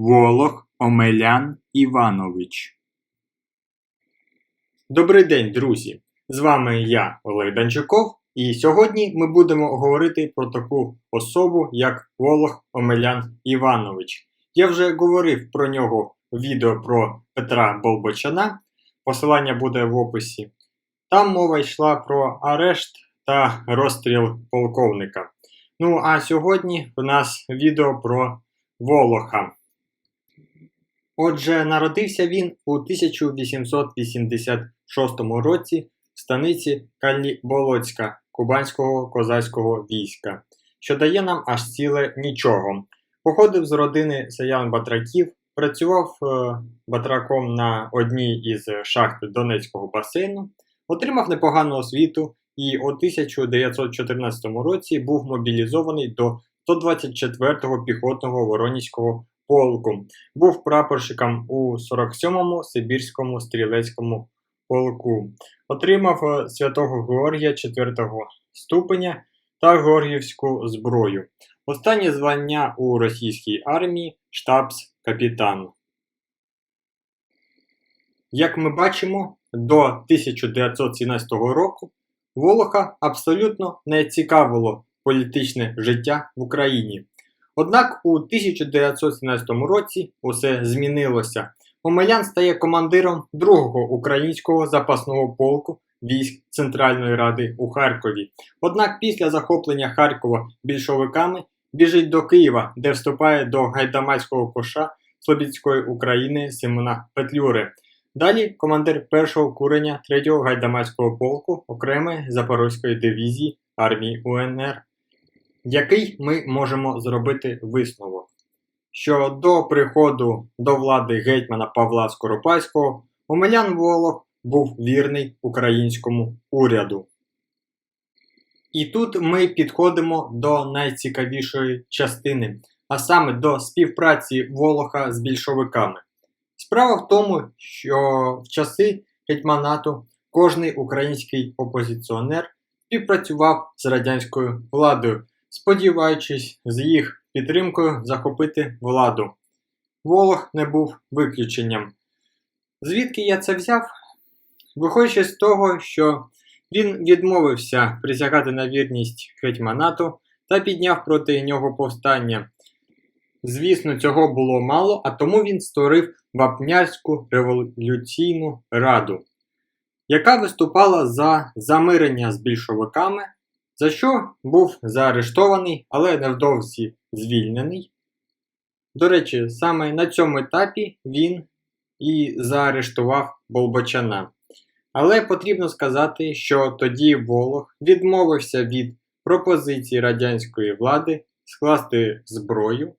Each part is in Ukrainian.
Волох Омелян Іванович. Добрий день, друзі! З вами я, Олег Данчуков, і сьогодні ми будемо говорити про таку особу, як Волох Омелян Іванович. Я вже говорив про нього в відео про Петра Болбочана. Посилання буде в описі. Там мова йшла про арешт та розстріл полковника. Ну а сьогодні у нас відео про Волоха. Отже, народився він у 1886 році в станиці Кальніболоцька Кубанського козацького війська, що дає нам аж ціле нічого. Походив з родини селян батраків, працював е, батраком на одній із шахт Донецького басейну, отримав непогану освіту і у 1914 році був мобілізований до 124-го піхотного Воронізького полку. Був прапорщиком у 47-му Сибірському стрілецькому полку. Отримав е, святого Георгія 4-го ступеня та Георгіївську зброю. Останнє звання у російській армії штабс-капітан. Як ми бачимо, до 1917 року Волоха абсолютно не цікавило політичне життя в Україні. Однак у 1917 році усе змінилося. Омелян стає командиром другого українського запасного полку військ Центральної Ради у Харкові. Однак після захоплення Харкова більшовиками біжить до Києва, де вступає до гайдамацького коша Слобідської України Симона Петлюри. Далі командир першого курення 3-го гайдамацького полку окремої Запорозької дивізії армії УНР який ми можемо зробити висновок, що до приходу до влади гетьмана Павла Скоропадського Омелян Волох був вірний українському уряду. І тут ми підходимо до найцікавішої частини, а саме до співпраці Волоха з більшовиками. Справа в тому, що в часи гетьманату кожний український опозиціонер співпрацював з радянською владою сподіваючись з їх підтримкою захопити владу. Волох не був виключенням. Звідки я це взяв? Виходячи з того, що він відмовився присягати на вірність гетьманату та підняв проти нього повстання. Звісно, цього було мало, а тому він створив Вапнярську революційну раду, яка виступала за замирення з більшовиками за що був заарештований, але невдовзі звільнений. До речі, саме на цьому етапі він і заарештував Болбочана. Але потрібно сказати, що тоді Волох відмовився від пропозиції радянської влади скласти зброю.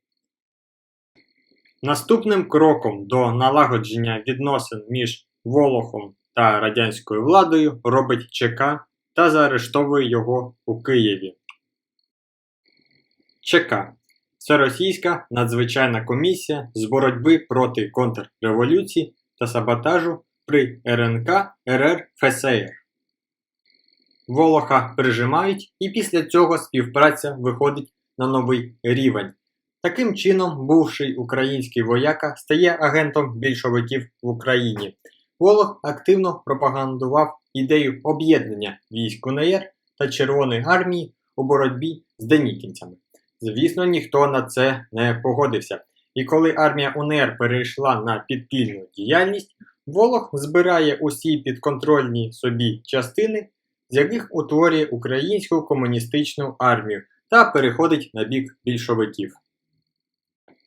Наступним кроком до налагодження відносин між Волохом та радянською владою робить ЧК та заарештовує його у Києві. ЧК це Російська надзвичайна комісія з боротьби проти контрреволюції та саботажу при РНК РР ФСР. Волоха прижимають, і після цього співпраця виходить на новий рівень. Таким чином, бувший український вояка стає агентом більшовиків в Україні. Волох активно пропагандував ідею об'єднання військ УНР та Червоної армії у боротьбі з денікінцями. Звісно, ніхто на це не погодився. І коли армія УНР перейшла на підпільну діяльність, Волох збирає усі підконтрольні собі частини, з яких утворює українську комуністичну армію та переходить на бік більшовиків.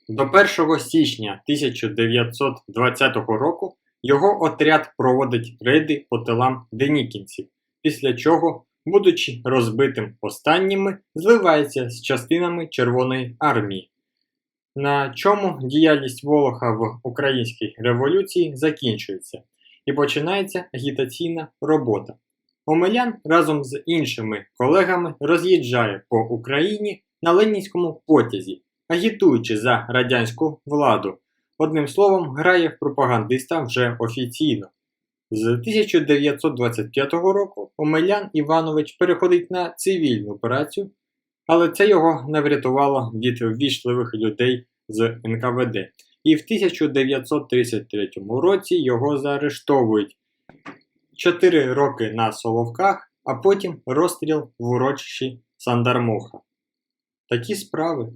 До 1 січня 1920 року його отряд проводить рейди по тилам денікінців, після чого, будучи розбитим останніми, зливається з частинами Червоної армії. На чому діяльність Волоха в українській революції закінчується і починається агітаційна робота. Омелян разом з іншими колегами роз'їжджає по Україні на Ленінському потязі, агітуючи за радянську владу, Одним словом, грає в пропагандиста вже офіційно. З 1925 року Омелян Іванович переходить на цивільну працю, але це його не врятувало від ввічливих людей з НКВД, і в 1933 році його заарештовують. 4 роки на Соловках, а потім розстріл в урочищі Сандармоха. Такі справи.